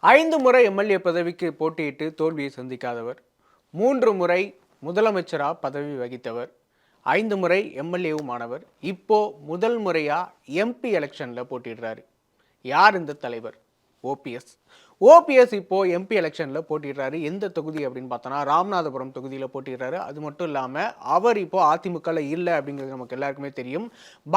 ஐந்து முறை எம்எல்ஏ பதவிக்கு போட்டியிட்டு தோல்வியை சந்திக்காதவர். மூன்று முறை முதலமைச்சராக பதவி வகித்தவர். ஐந்து முறை எம்எல்ஏவும் ஆனவர். இப்போ முதல் முறையாக எம்பி எலெக்ஷனில் போட்டிடுறாரு யார் இந்த தலைவர்? ஓபிஎஸ் ஓபிஎஸ் இப்போது எம்பி எலெக்ஷனில் போட்டிடுறாரு. எந்த தொகுதி அப்படின்னு பார்த்தோன்னா ராமநாதபுரம் தொகுதியில் போட்டிடுறாரு. அது மட்டும் இல்லாமல் அவர் இப்போது அதிமுகவில் இல்லை அப்படிங்கிறது நமக்கு எல்லாருக்குமே தெரியும்.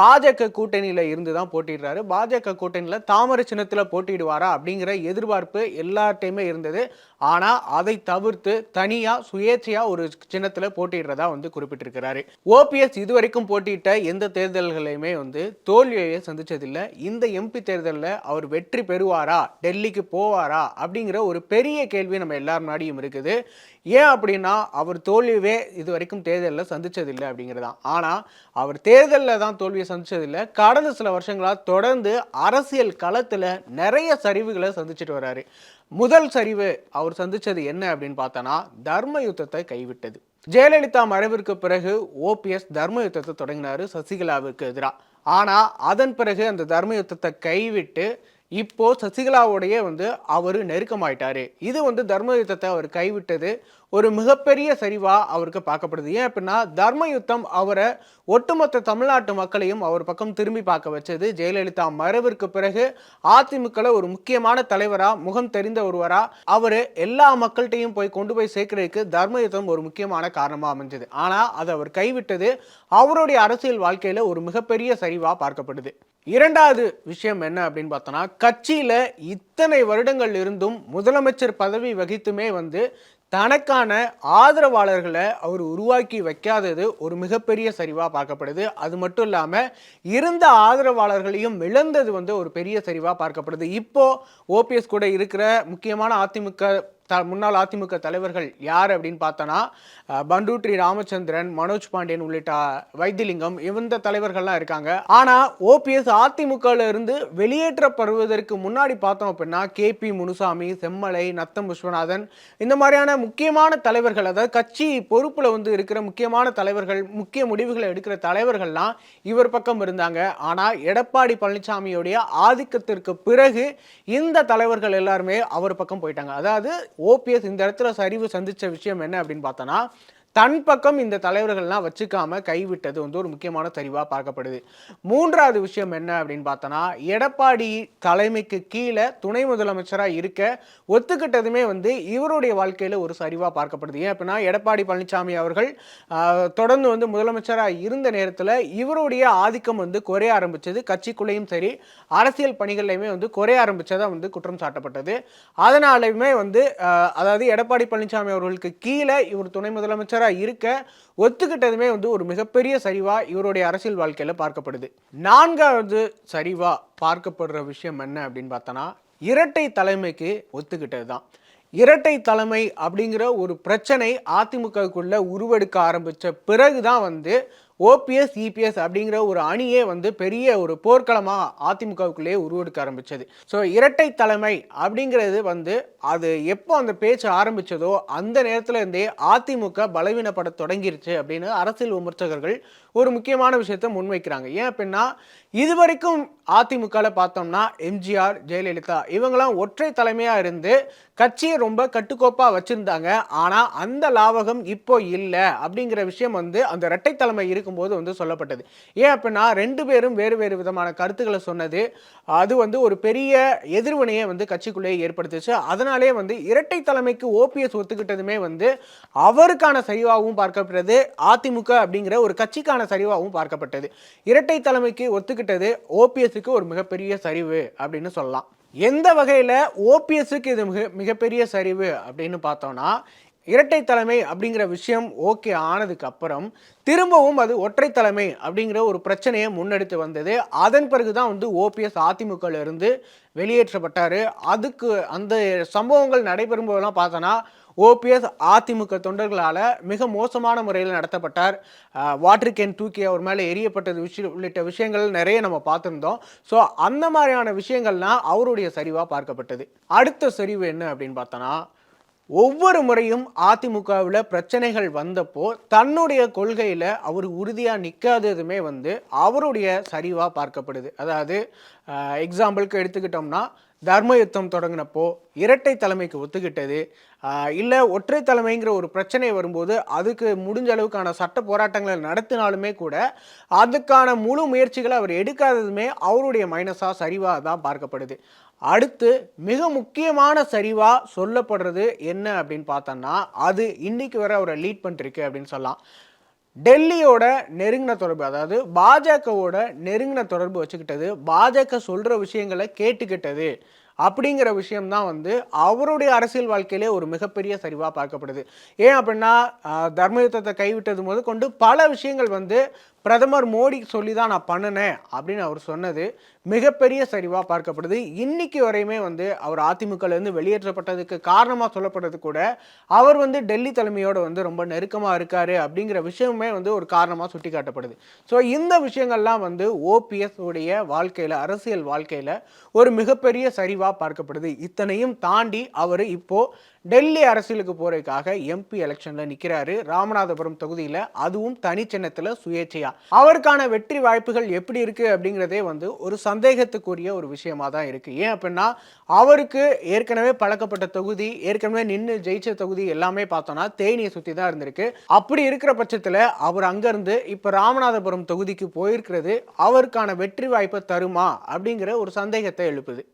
பாஜக கூட்டணியில் இருந்து தான் போட்டிடுறாரு. பாஜக கூட்டணியில் தாமரை சின்னத்தில் போட்டிடுவாரா அப்படிங்கிற எதிர்பார்ப்பு எல்லார்ட்டையுமே இருந்தது. ஆனால் அதை தவிர்த்து தனியாக சுயேட்சையாக ஒரு சின்னத்தில் போட்டிடுறதா வந்து குறிப்பிட்டிருக்கிறாரு. ஓபிஎஸ் இதுவரைக்கும் போட்டியிட்ட எந்த தேர்தல்களையுமே வந்து தோல்வியை சந்திச்சதில்லை. இந்த எம்பி தேர்தலில் அவர் வெற்றி பெறுவாரா? டெல்லிக்கு போவாரா? அப்படிங்கிற ஒரு பெரிய கேள்வி நம்ம எல்லார் முன்னாடியும் இருக்குது. ஏன் அப்படின்னா அவர் தோல்வியே இது வரைக்கும் தேர்தலில் அப்படிங்கிறது. அப்படிங்கிறதான் ஆனால் அவர் தேர்தலில் தான் தோல்வியை சந்தித்ததில்லை கடந்த சில வருஷங்களாக தொடர்ந்து அரசியல் களத்தில் நிறைய சரிவுகளை சந்திச்சுட்டு வர்றாரு முதல் சரிவு அவர் சந்தித்தது என்ன அப்படின்னு பார்த்தோன்னா தர்ம யுத்தத்தை கைவிட்டது. ஜெயலலிதா மறைவிற்கு பிறகு ஓபிஎஸ் தர்ம யுத்தத்தை தொடங்கினார் சசிகலாவிற்கு எதிராக ஆனால் அதன் பிறகு அந்த தர்ம யுத்தத்தை கைவிட்டு இப்போ சசிகலாவோடைய வந்து அவர் நெருக்கமாயிட்டாரு. இது வந்து தர்ம யுத்தத்தை அவர் கைவிட்டது. ஒரு மிகப்பெரிய சரிவா அவருக்கு பார்க்கப்படுது. ஏன் அப்படின்னா தர்ம யுத்தம் அவரை ஒட்டுமொத்த தமிழ்நாட்டு மக்களையும் அவர் பக்கம் திரும்பி பார்க்க வச்சது. ஜெயலலிதா மறைவிற்கு பிறகு அதிமுகல ஒரு முக்கியமான தலைவரா முகம் தெரிந்த ஒருவரா அவர் எல்லா மக்கள்கிட்டையும் போய் கொண்டு போய் சேர்க்கறதுக்கு தர்ம யுத்தம் ஒரு முக்கியமான காரணமாக அமைஞ்சது. ஆனால் அதை அவர் கைவிட்டது அவருடைய அரசியல் வாழ்க்கையில் ஒரு மிகப்பெரிய சரிவாக பார்க்கப்படுது. இரண்டாவது விஷயம் என்ன அப்படின்னு பார்த்தோன்னா கட்சியில் இத்தனை வருடங்கள் இருந்தும் முதலமைச்சர் பதவி வகித்துமே வந்து தனக்கான ஆதரவாளர்களை அவர் உருவாக்கி வைக்காதது ஒரு மிகப்பெரிய சரிவாக பார்க்கப்படுது. அது மட்டும் இல்லாமல் இருந்த ஆதரவாளர்களையும் இழந்தது வந்து ஒரு பெரிய சரிவாக பார்க்கப்படுது. இப்போது ஓபிஎஸ் கூட இருக்கிற முக்கியமான அதிமுக த முன்னாள் அதிமுக தலைவர்கள் யார் அப்படின்னு பார்த்தோன்னா பண்டூட்ரி ராமச்சந்திரன் மனோஜ் பாண்டியன் உள்ளிட்ட வைத்திலிங்கம் இந்த தலைவர்கள்லாம் இருக்காங்க. ஆனால் ஓபிஎஸ் அதிமுகவில் இருந்து வெளியேற்றப்படுவதற்கு முன்னாடி பார்த்தோம் அப்படின்னா கேபி முனுசாமி செம்மலை நத்தம் விஸ்வநாதன் இந்த மாதிரியான முக்கியமான தலைவர்கள் அதாவது கட்சி பொறுப்பில் வந்து இருக்கிற முக்கியமான தலைவர்கள் முக்கிய முடிவுகளை எடுக்கிற தலைவர்கள்லாம் இவர் பக்கம் இருந்தாங்க. ஆனால் எடப்பாடி பழனிசாமியுடைய ஆதிக்கத்திற்கு பிறகு இந்த தலைவர்கள் எல்லாருமே அவர் பக்கம் போயிட்டாங்க. அதாவது ஓபிஎஸ் இந்த இடத்துல சரிவு சந்திச்ச விஷயம் என்ன அப்படின்னு பார்த்தோன்னா தன் பக்கம் இந்த தலைவர்கள்லாம் வச்சுக்காம கைவிட்டது வந்து ஒரு முக்கியமான சரிவாக பார்க்கப்படுது. மூன்றாவது விஷயம் என்ன அப்படின்னு பார்த்தோன்னா எடப்பாடி தலைமைக்கு கீழே துணை முதலமைச்சராக இருக்க ஒத்துக்கிட்டதுமே வந்து இவருடைய வாழ்க்கையில் ஒரு சரிவாக பார்க்கப்படுது. ஏன் அப்படின்னா எடப்பாடி பழனிசாமி அவர்கள் தொடர்ந்து வந்து முதலமைச்சராக இருந்த நேரத்தில் இவருடைய ஆதிக்கம் வந்து குறைய ஆரம்பித்தது கட்சிக்குள்ளேயும் சரி அரசியல் பணிகள்லையுமே வந்து குறைய ஆரம்பித்ததாக வந்து குற்றம் சாட்டப்பட்டது. அதனாலையுமே வந்து அதாவது எடப்பாடி பழனிசாமி அவர்களுக்கு கீழே இவர் துணை முதலமைச்சர் முதலமைச்சராக இருக்க ஒத்துக்கிட்டதுமே வந்து ஒரு மிகப்பெரிய சரிவா இவருடைய அரசியல் வாழ்க்கையில பார்க்கப்படுது. நான்காவது சரிவா பார்க்கப்படுற விஷயம் என்ன அப்படின்னு பார்த்தோன்னா இரட்டை தலைமைக்கு ஒத்துக்கிட்டது தான் இரட்டை தலைமை அப்படிங்கிற ஒரு பிரச்சனை அதிமுகவுக்குள்ள உருவெடுக்க ஆரம்பித்த பிறகு தான் வந்து ஓபிஎஸ் இபிஎஸ் அப்படிங்கிற ஒரு அணியே வந்து பெரிய ஒரு போர்க்களமாக அதிமுகவுக்குள்ளேயே உருவெடுக்க ஆரம்பித்தது ஸோ இரட்டை தலைமை அப்படிங்கிறது வந்து அது எப்போ அந்த பேச்சு ஆரம்பிச்சதோ அந்த நேரத்தில் இருந்தே அதிமுக பலவீனப்பட தொடங்கிருச்சு அப்படின்னு அரசியல் விமர்சகர்கள் ஒரு முக்கியமான விஷயத்தை முன்வைக்கிறாங்க. ஏன் அப்படின்னா இதுவரைக்கும் அதிமுகவில் பார்த்தோம்னா எம்ஜிஆர் ஜெயலலிதா இவங்கெல்லாம் ஒற்றை தலைமையாக இருந்து கட்சியை ரொம்ப கட்டுக்கோப்பாக வச்சுருந்தாங்க. ஆனால் அந்த லாவகம் இப்போ இல்லை அப்படிங்கிற விஷயம் வந்து அந்த இரட்டை தலைமை இருக்கும்போது வந்து சொல்லப்பட்டது. ஏன் அப்படின்னா ரெண்டு பேரும் வேறு வேறு விதமான கருத்துக்களை சொன்னது. அது வந்து ஒரு பெரிய எதிர்வினையை வந்து கட்சிக்குள்ளேயே ஏற்படுத்துச்சு. அதனாலே வந்து இரட்டை தலைமைக்கு ஓபிஎஸ் ஒத்துக்கிட்டதுமே வந்து அவருக்கான சரிவாகவும் பார்க்கப்படுறது அதிமுக அப்படிங்கிற ஒரு கட்சிக்கான சரிவாகவும் பார்க்கப்பட்டது. இரட்டை தலைமைக்கு ஒத்துக்கிட்டது ஓபிஎஸ்க்கு ஒரு மிகப்பெரிய சரிவு அப்படின்னு சொல்லலாம். எந்த வகையில் ஓபிஎஸ்க்கு இது மிக மிகப்பெரிய சரிவு அப்படின்னு பார்த்தோம்னா இரட்டை தலைமை அப்படிங்கிற விஷயம் ஓகே ஆனதுக்கு அப்புறம் திரும்பவும் அது ஒற்றை தலைமை அப்படிங்கிற ஒரு பிரச்சனையை முன்னெடுத்து வந்தது. அதன் பிறகு தான் வந்து ஓபிஎஸ் அதிமுகல இருந்து வெளியேற்றப்பட்டார். அதுக்கு அந்த சம்பவங்கள் நடைபெறும் போதெல்லாம் பார்த்தோன்னா ஓபிஎஸ் அதிமுக தொண்டர்களால் மிக மோசமான முறையில் நடத்தப்பட்டார். வாட்டர் கேன் தூக்கி அவர் மேலே எரியப்பட்டது விஷயம் உள்ளிட்ட விஷயங்கள் நிறைய நம்ம பார்த்துருந்தோம். ஸோ அந்த மாதிரியான விஷயங்கள்லாம் அவருடைய சரிவாக பார்க்கப்பட்டது. அடுத்த சரிவு என்ன அப்படின்னு பார்த்தோன்னா ஒவ்வொரு முறையும் அதிமுகவில் பிரச்சனைகள் வந்தப்போ தன்னுடைய கொள்கையில் அவர் உறுதியாக நிற்காததுமே வந்து அவருடைய சரிவாக பார்க்கப்படுது. அதாவது எக்ஸாம்பிளுக்கு எடுத்துக்கிட்டோம்னா தர்ம யுத்தம் தொடங்கினப்போ இரட்டை தலைமைக்கு ஒத்துக்கிட்டது. இல்லை ஒற்றை தலைமைங்கிற ஒரு பிரச்சனை வரும்போது அதுக்கு முடிஞ்ச அளவுக்கான சட்ட போராட்டங்களை நடத்தினாலுமே கூட அதுக்கான முழு முயற்சிகளை அவர் எடுக்காததுமே அவருடைய மைனஸாக சரிவாக தான் பார்க்கப்படுது. அடுத்து மிக முக்கியமான சரிவாக சொல்லப்படுறது என்ன அப்படின்னு பார்த்தோன்னா அது இன்னைக்கு வரை அவரை லீட் பண்ணிருக்கு அப்படின்னு சொல்லலாம். டெல்லியோட நெருங்கின தொடர்பு அதாவது பாஜகவோட நெருங்கின தொடர்பு வச்சுக்கிட்டது பாஜக சொல்கிற விஷயங்களை கேட்டுக்கிட்டது அப்படிங்கிற விஷயம்தான் வந்து அவருடைய அரசியல் வாழ்க்கையிலே ஒரு மிகப்பெரிய சரிவாக பார்க்கப்படுது. ஏன் அப்படின்னா தர்மயுத்தத்தை கைவிட்டது முதல் கொண்டு பல விஷயங்கள் வந்து பிரதமர் மோடி சொல்லி தான் நான் பண்ணினேன் அப்படின்னு அவர் சொன்னது மிகப்பெரிய சரிவாக பார்க்கப்படுது. இன்னைக்கு வரையுமே வந்து அவர் அதிமுகலேருந்து வெளியேற்றப்பட்டதுக்கு காரணமாக சொல்லப்பட்டது கூட அவர் வந்து டெல்லி தலைமையோடு வந்து ரொம்ப நெருக்கமாக இருக்கார் அப்படிங்கிற விஷயமே வந்து ஒரு காரணமாக சுட்டி காட்டப்படுது ஸோ இந்த விஷயங்கள்லாம் வந்து ஓபிஎஸ் உடைய வாழ்க்கையில் அரசியல் வாழ்க்கையில் ஒரு மிகப்பெரிய சரிவாக பார்க்கப்படுது. இத்தனையும் தாண்டி அவர் இப்போது டெல்லி அரசியலுக்கு போறதுக்காக எம்பி எலெக்ஷன்ல நிக்கிறாரு ராமநாதபுரம் தொகுதியில. அதுவும் தனி சின்னத்தில் சுயேட்சையா. அவருக்கான வெற்றி வாய்ப்புகள் எப்படி இருக்கு அப்படிங்கிறதே வந்து ஒரு சந்தேகத்துக்குரிய ஒரு விஷயமா தான் இருக்கு. ஏன் அப்படின்னா அவருக்கு ஏற்கனவே பழக்கப்பட்ட தொகுதி ஏற்கனவே நின்று ஜெயிச்ச தொகுதி எல்லாமே பார்த்தோம்னா தேனியை சுத்தி தான் இருந்திருக்கு. அப்படி இருக்கிற பட்சத்துல அவர் அங்கிருந்து இப்ப ராமநாதபுரம் தொகுதிக்கு போயிருக்கிறது அவருக்கான வெற்றி வாய்ப்பை தருமா அப்படிங்கிற ஒரு சந்தேகத்தை எழுப்புது.